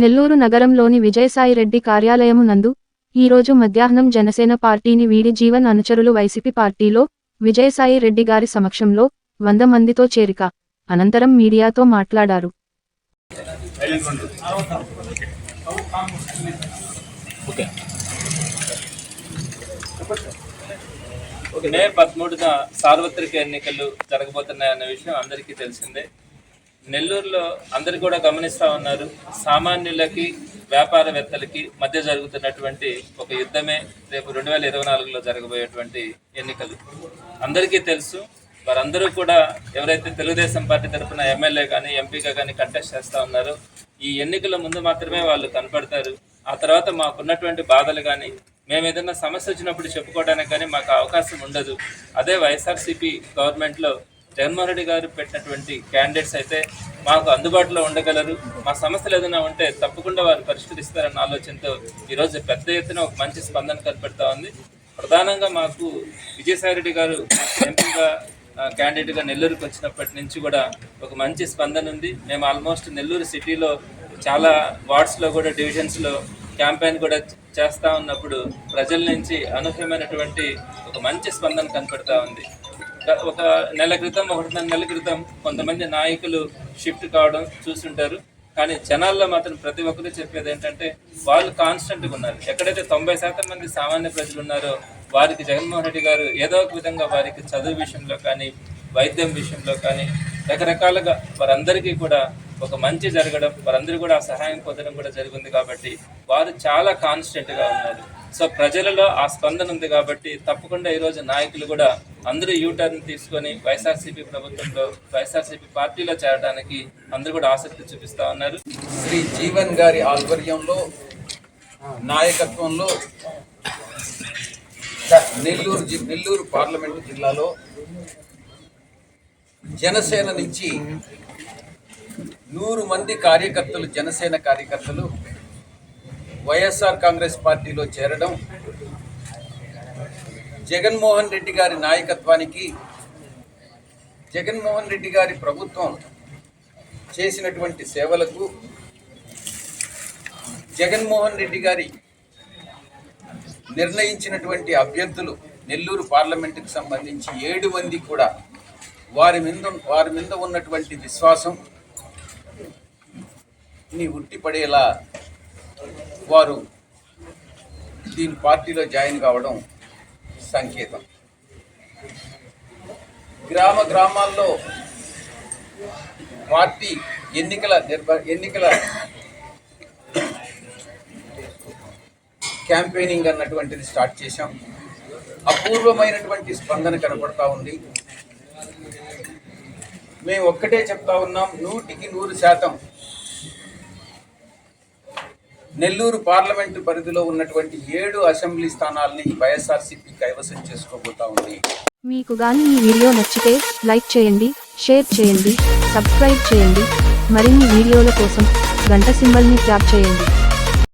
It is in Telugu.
నెల్లూరు నగరంలోని విజయసాయిరెడ్డి కార్యాలయము నందు ఈరోజు మధ్యాహ్నం జనసేన పార్టీని వీడి జీవన్ అనుచరులు వైసీపీ పార్టీలో విజయసాయి రెడ్డి గారి సమక్షంలో వంద మందితో చేరిక. అనంతరం మీడియాతో మాట్లాడారు. మే పదమూడున సార్వత్రిక ఎన్నికలు జరగబోతున్నాయన్న విషయం అందరికీ తెలిసిందే. నెల్లూరులో అందరు కూడా గమనిస్తా ఉన్నారు. సామాన్యులకి వ్యాపారవేత్తలకి మధ్య జరుగుతున్నటువంటి ఒక యుద్ధమే రేపు రెండు వేల ఇరవై నాలుగులో జరగబోయేటువంటి ఎన్నికలు. అందరికీ తెలుసు వారందరూ కూడా ఎవరైతే తెలుగుదేశం పార్టీ తరఫున ఎమ్మెల్యే కానీ ఎంపీగా కానీ కంటెస్ట్ చేస్తూ ఉన్నారో ఈ ఎన్నికల ముందు మాత్రమే వాళ్ళు కనపడతారు. ఆ తర్వాత మాకున్నటువంటి బాధలు కానీ మేము ఏదైనా సమస్య వచ్చినప్పుడు చెప్పుకోవడానికి కానీ మాకు అవకాశం ఉండదు. అదే వైఎస్ఆర్సీపీ గవర్నమెంట్లో జగన్మోహన్ రెడ్డి గారు పెట్టినటువంటి క్యాండిడేట్స్ అయితే మాకు అందుబాటులో ఉండగలరు. మా సమస్యలు ఏదైనా ఉంటే తప్పకుండా వారు పరిష్కరిస్తారన్న ఆలోచనతో ఈరోజు పెద్ద ఎత్తున ఒక మంచి స్పందన కనపడతా ఉంది. ప్రధానంగా మాకు విజయసాయిరెడ్డి గారు ఎంపీగా క్యాండిడేట్గా నెల్లూరుకి వచ్చినప్పటి నుంచి కూడా ఒక మంచి స్పందన ఉంది. మేము ఆల్మోస్ట్ నెల్లూరు సిటీలో చాలా వార్డ్స్లో కూడా డివిజన్స్లో క్యాంపెయిన్ కూడా చేస్తూ ఉన్నప్పుడు ప్రజల నుంచి అనూహ్యమైనటువంటి ఒక మంచి స్పందన కనపడతా ఉంది. ఒక నెల క్రితం ఒకటిన్నర నెల క్రితం కొంతమంది నాయకులు షిఫ్ట్ కావడం చూస్తుంటారు. కానీ జనాల్లో మాత్రం ప్రతి ఒక్కరు చెప్పేది ఏంటంటే వాళ్ళు కాన్స్టెంట్గా ఉన్నారు. ఎక్కడైతే తొంభై శాతం మంది సామాన్య ప్రజలు ఉన్నారో వారికి జగన్మోహన్ రెడ్డి గారు ఏదో ఒక విధంగా వారికి చదువు విషయంలో కానీ వైద్యం విషయంలో కానీ రకరకాలుగా వారందరికీ కూడా ఒక మంచి జరగడం వారందరూ కూడా ఆ సహాయం పొందడం కూడా జరిగింది కాబట్టి వారు చాలా కాన్స్టెంట్గా ఉన్నారు. సో ప్రజలలో ఆ స్పందన ఉంది కాబట్టి తప్పకుండా ఈరోజు నాయకులు కూడా అందరూ యూటర్న్ తీసుకొని వైఎస్ఆర్సీపీ ప్రభుత్వంలో వైఎస్ఆర్సీపీ పార్టీలో చేరడానికి అందరూ కూడా ఆసక్తి చూపిస్తా ఉన్నారు. శ్రీ జీవన్ గారి ఆధ్వర్యంలో నాయకత్వంలో నెల్లూరు జి- నెల్లూరు పార్లమెంటు జిల్లాలో జనసేన నుంచి నూరు మంది కార్యకర్తలు జనసేన కార్యకర్తలు వైఎస్ఆర్ కాంగ్రెస్ పార్టీలో చేరడం జగన్మోహన్ రెడ్డి గారి నాయకత్వానికి జగన్మోహన్ రెడ్డి గారి ప్రభుత్వం చేసినటువంటి సేవలకు జగన్మోహన్ రెడ్డి గారి నిర్ణయించినటువంటి అభ్యర్థులు నెల్లూరు పార్లమెంటుకు సంబంధించి ఏడు మంది కూడా వారి మీద వారి మీద ఉన్నటువంటి విశ్వాసం ని ఉట్టిపడేలా వారు దీని పార్టీలో జాయిన్ కావడం సంకేతం. గ్రామ గ్రామాల్లో పార్టీ ఎన్నికల నిర్వ ఎన్నికల క్యాంపెయినింగ్ అన్నటువంటిది స్టార్ట్ చేశాం. అపూర్వమైనటువంటి స్పందన కనపడతా ఉంది. మేము ఒక్కటే చెప్తా ఉన్నాం నూటికి నూరు శాతం నెల్లూరు పార్లమెంటు పరిధిలో ఉన్నటువంటి ఏడు అసెంబ్లీ స్థానాల్ని వైఎస్ఆర్సీపీ కైవసం చేసుకోబోతా ఉంది. మీకు గాని ఈ వీడియో నచ్చితే లైక్ చేయండి షేర్ చేయండి సబ్స్క్రైబ్ చేయండి. మరిన్ని వీడియోల కోసం గంట సింబల్ని ట్యాప్ చేయండి.